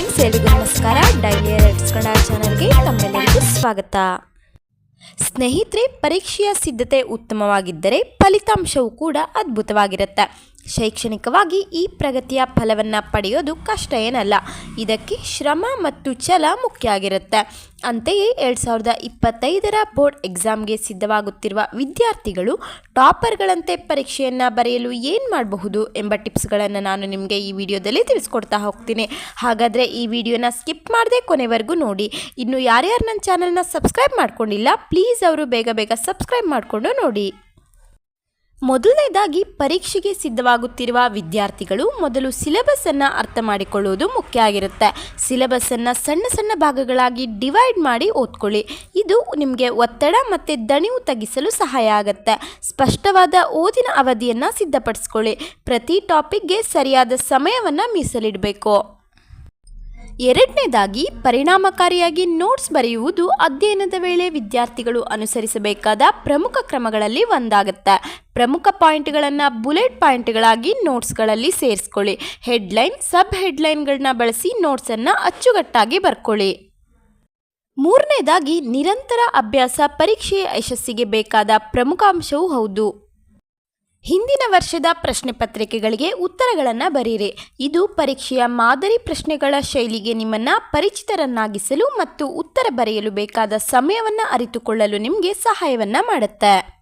Friends, ಎಲ್ರಿಗೂ ನಮಸ್ಕಾರ. Daily ರೆಡ್ಸ್ Kannada ಚಾನಲ್ಗೆ ತಮ್ಮೆಲ್ಲರಿಗೂ ಸ್ವಾಗತ. ಸ್ನೇಹಿತರೆ, ಪರೀಕ್ಷೆಯ ಸಿದ್ಧತೆ ಉತ್ತಮವಾಗಿದ್ದರೆ ಫಲಿತಾಂಶವೂ ಕೂಡ ಅದ್ಭುತವಾಗಿರುತ್ತೆ. ಶೈಕ್ಷಣಿಕವಾಗಿ ಈ ಪ್ರಗತಿಯ ಫಲವನ್ನು ಪಡೆಯೋದು ಕಷ್ಟ ಏನಲ್ಲ. ಇದಕ್ಕೆ ಶ್ರಮ ಮತ್ತು ಛಲ ಮುಖ್ಯ ಆಗಿರುತ್ತೆ ಅಂತೆಯೇ ಎರಡು ಸಾವಿರದ ಇಪ್ಪತ್ತೈದರ ಬೋರ್ಡ್ ಎಕ್ಸಾಮ್ಗೆ ಸಿದ್ಧವಾಗುತ್ತಿರುವ ವಿದ್ಯಾರ್ಥಿಗಳು ಟಾಪರ್ಗಳಂತೆ ಪರೀಕ್ಷೆಯನ್ನು ಬರೆಯಲು ಏನು ಮಾಡಬಹುದು ಎಂಬ ಟಿಪ್ಸ್ಗಳನ್ನು ನಾನು ನಿಮಗೆ ಈ ವಿಡಿಯೋದಲ್ಲಿ ತಿಳಿಸ್ಕೊಡ್ತಾ ಹೋಗ್ತೀನಿ. ಹಾಗಾದರೆ ಈ ವಿಡಿಯೋನ ಸ್ಕಿಪ್ ಮಾಡದೆ ಕೊನೆವರೆಗೂ ನೋಡಿ. ಇನ್ನು ಯಾರ್ಯಾರು ನನ್ನ ಚಾನಲ್ನ ಸಬ್ಸ್ಕ್ರೈಬ್ ಮಾಡ್ಕೊಂಡಿಲ್ಲ, ಪ್ಲೀಸ್ ಅವರು ಬೇಗ ಬೇಗ ಸಬ್ಸ್ಕ್ರೈಬ್ ಮಾಡಿಕೊಂಡು ನೋಡಿ. ಮೊದಲನೇದಾಗಿ ಪರೀಕ್ಷೆಗೆ ಸಿದ್ಧವಾಗುತ್ತಿರುವ ವಿದ್ಯಾರ್ಥಿಗಳು ಮೊದಲು ಸಿಲೆಬಸ್ಸನ್ನು ಅರ್ಥ ಮಾಡಿಕೊಳ್ಳುವುದು ಮುಖ್ಯ ಆಗಿರುತ್ತೆ. ಸಿಲೆಬಸ್ಸನ್ನು ಸಣ್ಣ ಸಣ್ಣ ಭಾಗಗಳಾಗಿ ಡಿವೈಡ್ ಮಾಡಿ ಓದ್ಕೊಳ್ಳಿ. ಇದು ನಿಮಗೆ ಒತ್ತಡ ಮತ್ತು ದಣಿವು ತಗ್ಗಿಸಲು ಸಹಾಯ ಆಗುತ್ತೆ. ಸ್ಪಷ್ಟವಾದ ಓದಿನ ಅವಧಿಯನ್ನು ಸಿದ್ಧಪಡಿಸ್ಕೊಳ್ಳಿ. ಪ್ರತಿ ಟಾಪಿಕ್ಗೆ ಸರಿಯಾದ ಸಮಯವನ್ನು ಮೀಸಲಿಡಬೇಕು. ಎರಡನೇದಾಗಿ ಪರಿಣಾಮಕಾರಿಯಾಗಿ ನೋಟ್ಸ್ ಬರೆಯುವುದು ಅಧ್ಯಯನದ ವೇಳೆ ವಿದ್ಯಾರ್ಥಿಗಳು ಅನುಸರಿಸಬೇಕಾದ ಪ್ರಮುಖ ಕ್ರಮಗಳಲ್ಲಿ ಒಂದಾಗುತ್ತೆ. ಪ್ರಮುಖ ಪಾಯಿಂಟ್ಗಳನ್ನು ಬುಲೆಟ್ ಪಾಯಿಂಟ್ಗಳಾಗಿ ನೋಟ್ಸ್ಗಳಲ್ಲಿ ಸೇರಿಸ್ಕೊಳ್ಳಿ. ಹೆಡ್ಲೈನ್, ಸಬ್ ಹೆಡ್ಲೈನ್ಗಳನ್ನ ಬಳಸಿ ನೋಟ್ಸನ್ನು ಅಚ್ಚುಕಟ್ಟಾಗಿ ಬರ್ಕೊಳ್ಳಿ. ಮೂರನೇದಾಗಿ ನಿರಂತರ ಅಭ್ಯಾಸ ಪರೀಕ್ಷೆಯ ಯಶಸ್ಸಿಗೆ ಬೇಕಾದ ಪ್ರಮುಖ ಅಂಶವೂ ಹೌದು. ಹಿಂದಿನ ವರ್ಷದ ಪ್ರಶ್ನೆ ಪತ್ರಿಕೆಗಳಿಗೆ ಉತ್ತರಗಳನ್ನು ಬರೀರಿ. ಇದು ಪರೀಕ್ಷೆಯ ಮಾದರಿ ಪ್ರಶ್ನೆಗಳ ಶೈಲಿಗೆ ನಿಮ್ಮನ್ನು ಪರಿಚಿತರನ್ನಾಗಿಸಲು ಮತ್ತು ಉತ್ತರ ಬರೆಯಲು ಬೇಕಾದ ಸಮಯವನ್ನು ಅರಿತುಕೊಳ್ಳಲು ನಿಮಗೆ ಸಹಾಯವನ್ನು ಮಾಡುತ್ತೆ.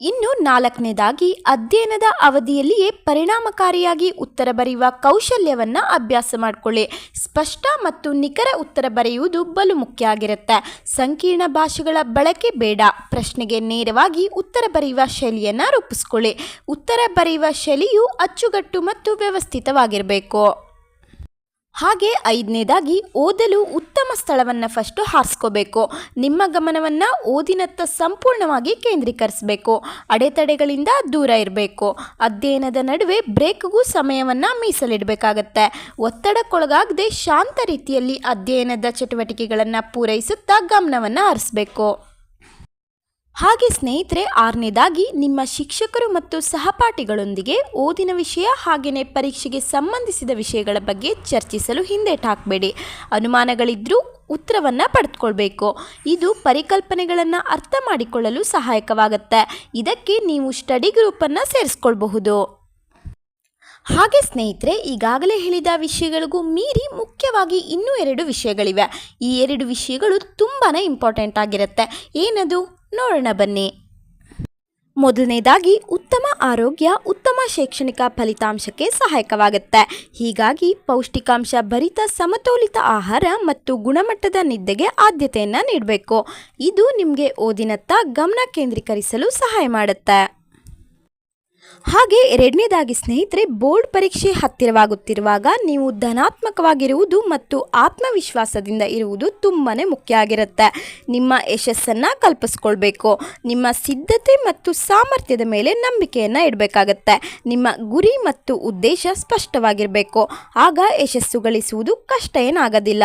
ಇನ್ನು ನಾಲ್ಕನೇದಾಗಿ ಅಧ್ಯಯನದ ಅವಧಿಯಲ್ಲಿಯೇ ಪರಿಣಾಮಕಾರಿಯಾಗಿ ಉತ್ತರ ಬರೆಯುವ ಕೌಶಲ್ಯವನ್ನು ಅಭ್ಯಾಸ ಮಾಡಿಕೊಳ್ಳಿ. ಸ್ಪಷ್ಟ ಮತ್ತು ನಿಖರ ಉತ್ತರ ಬರೆಯುವುದು ಬಲು ಮುಖ್ಯ ಆಗಿರುತ್ತೆ. ಸಂಕೀರ್ಣ ಭಾಷೆಗಳ ಬಳಕೆ ಬೇಡ. ಪ್ರಶ್ನೆಗೆ ನೇರವಾಗಿ ಉತ್ತರ ಬರೆಯುವ ಶೈಲಿಯನ್ನು ರೂಪಿಸ್ಕೊಳ್ಳಿ. ಉತ್ತರ ಬರೆಯುವ ಶೈಲಿಯು ಅಚ್ಚುಗಟ್ಟು ಮತ್ತು ವ್ಯವಸ್ಥಿತವಾಗಿರಬೇಕು. ಹಾಗೆ ಐದನೇದಾಗಿ ಓದಲು ಉತ್ತಮ ಸ್ಥಳವನ್ನು ಫಸ್ಟು ಹಾರಿಸ್ಕೋಬೇಕು. ನಿಮ್ಮ ಗಮನವನ್ನು ಓದಿನತ್ತ ಸಂಪೂರ್ಣವಾಗಿ ಕೇಂದ್ರೀಕರಿಸಬೇಕು. ಅಡೆತಡೆಗಳಿಂದ ದೂರ ಇರಬೇಕು. ಅಧ್ಯಯನದ ನಡುವೆ ಬ್ರೇಕ್ಗೂ ಸಮಯವನ್ನು ಮೀಸಲಿಡಬೇಕಾಗತ್ತೆ. ಒತ್ತಡಕ್ಕೊಳಗಾಗದೆ ಶಾಂತ ರೀತಿಯಲ್ಲಿ ಅಧ್ಯಯನದ ಚಟುವಟಿಕೆಗಳನ್ನು ಪೂರೈಸುತ್ತಾ ಗಮನವನ್ನು ಹರಿಸಬೇಕು. ಹಾಗೆ ಸ್ನೇಹಿತರೆ, ಆರನೇದಾಗಿ ನಿಮ್ಮ ಶಿಕ್ಷಕರು ಮತ್ತು ಸಹಪಾಠಿಗಳೊಂದಿಗೆ ಓದಿನ ವಿಷಯ ಹಾಗೆಯೇ ಪರೀಕ್ಷೆಗೆ ಸಂಬಂಧಿಸಿದ ವಿಷಯಗಳ ಬಗ್ಗೆ ಚರ್ಚಿಸಲು ಹಿಂದೇಟು ಹಾಕಬೇಡಿ. ಅನುಮಾನಗಳಿದ್ದರೂ ಉತ್ತರವನ್ನು ಪಡೆದುಕೊಳ್ಬೇಕು. ಇದು ಪರಿಕಲ್ಪನೆಗಳನ್ನು ಅರ್ಥ ಮಾಡಿಕೊಳ್ಳಲು ಸಹಾಯಕವಾಗುತ್ತೆ. ಇದಕ್ಕೆ ನೀವು ಸ್ಟಡಿ ಗ್ರೂಪನ್ನು ಸೇರಿಸ್ಕೊಳ್ಬಹುದು. ಹಾಗೆ ಸ್ನೇಹಿತರೆ, ಈಗಾಗಲೇ ಹೇಳಿದ ವಿಷಯಗಳಿಗೂ ಮೀರಿ ಮುಖ್ಯವಾಗಿ ಇನ್ನೂ ಎರಡು ವಿಷಯಗಳಿವೆ. ಈ ಎರಡು ವಿಷಯಗಳು ತುಂಬಾ ಇಂಪಾರ್ಟೆಂಟ್ ಆಗಿರುತ್ತೆ. ಏನದು? ನೋಡೋಣ ಬನ್ನಿ. ಮೊದಲನೇದಾಗಿ, ಉತ್ತಮ ಆರೋಗ್ಯ, ಉತ್ತಮ ಶೈಕ್ಷಣಿಕ ಫಲಿತಾಂಶಕ್ಕೆ ಸಹಾಯಕವಾಗುತ್ತೆ. ಹೀಗಾಗಿ, ಪೌಷ್ಟಿಕಾಂಶ ಭರಿತ, ಸಮತೋಲಿತ ಆಹಾರ ಮತ್ತು ಗುಣಮಟ್ಟದ ನಿದ್ದೆಗೆ ಆದ್ಯತೆಯನ್ನು ನೀಡಬೇಕು. ಇದು ನಿಮಗೆ ಓದಿನತ್ತ ಗಮನ ಕೇಂದ್ರೀಕರಿಸಲು ಸಹಾಯ ಮಾಡುತ್ತೆ. ಹಾಗೆ ಎರಡನೇದಾಗಿ ಸ್ನೇಹಿತರೆ, ಬೋರ್ಡ್ ಪರೀಕ್ಷೆ ಹತ್ತಿರವಾಗುತ್ತಿರುವಾಗ ನೀವು ಧನಾತ್ಮಕವಾಗಿರುವುದು ಮತ್ತು ಆತ್ಮವಿಶ್ವಾಸದಿಂದ ಇರುವುದು ತುಂಬಾ ಮುಖ್ಯ ಆಗಿರುತ್ತೆ. ನಿಮ್ಮ ಯಶಸ್ಸನ್ನು ಕಲ್ಪಿಸ್ಕೊಳ್ಬೇಕು. ನಿಮ್ಮ ಸಿದ್ಧತೆ ಮತ್ತು ಸಾಮರ್ಥ್ಯದ ಮೇಲೆ ನಂಬಿಕೆಯನ್ನು ಇಡಬೇಕಾಗತ್ತೆ. ನಿಮ್ಮ ಗುರಿ ಮತ್ತು ಉದ್ದೇಶ ಸ್ಪಷ್ಟವಾಗಿರಬೇಕು. ಆಗ ಯಶಸ್ಸು ಗಳಿಸುವುದು ಕಷ್ಟ ಏನಾಗೋದಿಲ್ಲ.